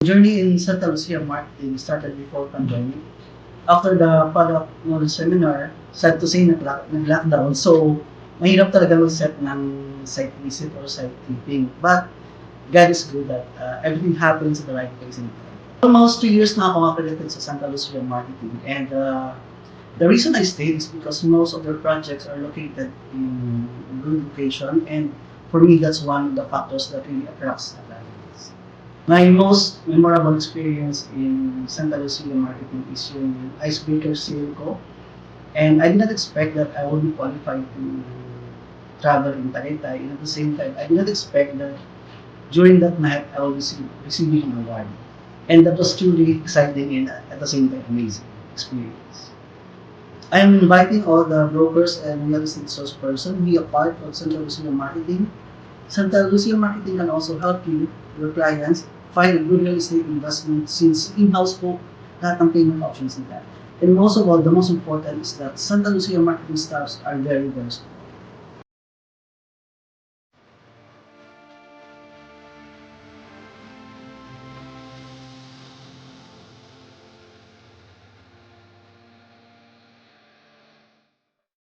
journey in Santa Lucia marketing started before pandemic. After the follow-up ng seminar, sad to say, nag-lock- nag-lockdown. So, mahirap talaga mag-set ng site visit or site tripping. But, God is good that uh, everything happens at the right place and time. Almost two years na ako accredited sa Santa Lucia Marketing. And uh, the reason I stayed is because most of their projects are located in good location. And for me, that's one of the factors that really attracts. My most memorable experience in Santa Lucia marketing is yung icebreaker sale ko. And I did not expect that I would be qualified to travel in Tagaytay. And at the same time, I did not expect that during that night, I will receive receiving an award. And that was truly exciting and at the same time amazing experience. I am inviting all the brokers and real estate source person be a part of Santa Lucia Marketing. Santa Lucia Marketing can also help you, your clients, find a good real estate investment since in-house po lahat ng payment options nila. And most of all, the most important is that Santa Lucia marketing staffs are very versatile.